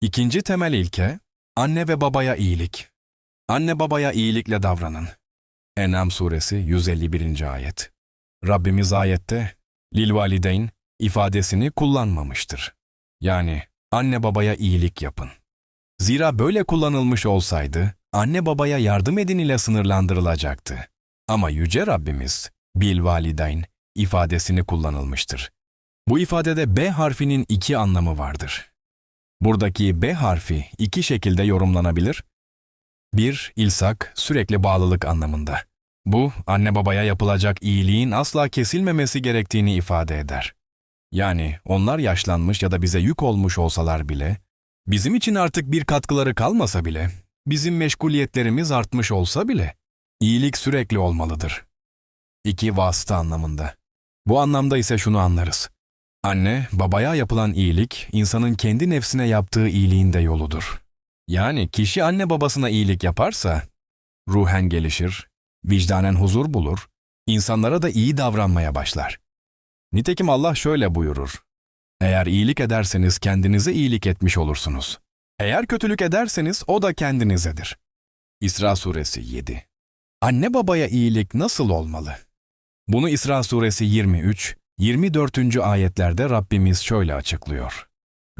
İkinci temel ilke, anne ve babaya iyilik. Anne babaya iyilikle davranın. En'am suresi 151. ayet. Rabbimiz ayette, lil valideyn ifadesini kullanmamıştır. Yani anne babaya iyilik yapın. Zira böyle kullanılmış olsaydı, anne babaya yardım edin ile sınırlandırılacaktı. Ama Yüce Rabbimiz, bil valideyn ifadesini kullanılmıştır. Bu ifadede B harfinin iki anlamı vardır. Buradaki B harfi iki şekilde yorumlanabilir. Bir, ilsak, sürekli bağlılık anlamında. Bu, anne babaya yapılacak iyiliğin asla kesilmemesi gerektiğini ifade eder. Yani onlar yaşlanmış ya da bize yük olmuş olsalar bile, bizim için artık bir katkıları kalmasa bile, bizim meşguliyetlerimiz artmış olsa bile, iyilik sürekli olmalıdır. İki, vasıta anlamında. Bu anlamda ise şunu anlarız. Anne, babaya yapılan iyilik, insanın kendi nefsine yaptığı iyiliğin de yoludur. Yani kişi anne babasına iyilik yaparsa, ruhen gelişir, vicdanen huzur bulur, insanlara da iyi davranmaya başlar. Nitekim Allah şöyle buyurur. Eğer iyilik ederseniz kendinize iyilik etmiş olursunuz. Eğer kötülük ederseniz o da kendinizedir. İsra suresi 7 Anne babaya iyilik nasıl olmalı? Bunu İsra suresi 23, 24. ayetlerde Rabbimiz şöyle açıklıyor.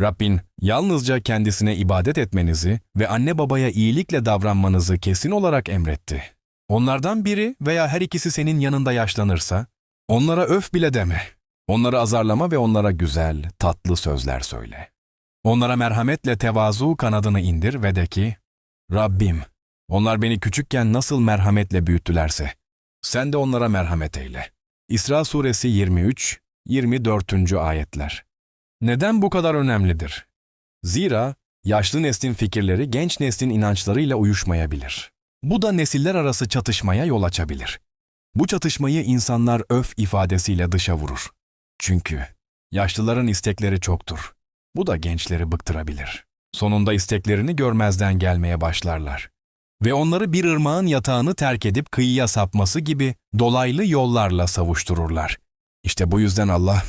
Rabbin yalnızca kendisine ibadet etmenizi ve anne babaya iyilikle davranmanızı kesin olarak emretti. Onlardan biri veya her ikisi senin yanında yaşlanırsa, onlara öf bile deme. Onları azarlama ve onlara güzel, tatlı sözler söyle. Onlara merhametle tevazu kanadını indir ve de ki, Rabbim, onlar beni küçükken nasıl merhametle büyüttülerse, sen de onlara merhamet eyle. İsra suresi 23, 24. ayetler. Neden bu kadar önemlidir? Zira yaşlı neslin fikirleri genç neslin inançlarıyla uyuşmayabilir. Bu da nesiller arası çatışmaya yol açabilir. Bu çatışmayı insanlar öf ifadesiyle dışa vurur. Çünkü yaşlıların istekleri çoktur. Bu da gençleri bıktırabilir. Sonunda isteklerini görmezden gelmeye başlarlar. Ve onları bir ırmağın yatağını terk edip kıyıya sapması gibi dolaylı yollarla savuştururlar. İşte bu yüzden Allah,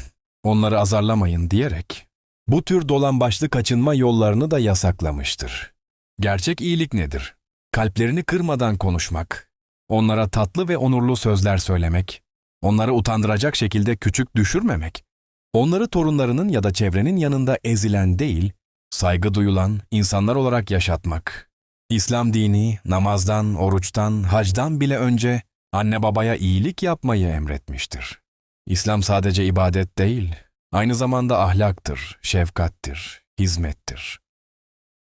onları azarlamayın diyerek, bu tür dolambaçlı kaçınma yollarını da yasaklamıştır. Gerçek iyilik nedir? Kalplerini kırmadan konuşmak, onlara tatlı ve onurlu sözler söylemek, onları utandıracak şekilde küçük düşürmemek, onları torunlarının ya da çevrenin yanında ezilen değil, saygı duyulan insanlar olarak yaşatmak. İslam dini namazdan, oruçtan, hacdan bile önce anne babaya iyilik yapmayı emretmiştir. İslam sadece ibadet değil, aynı zamanda ahlaktır, şefkattir, hizmettir.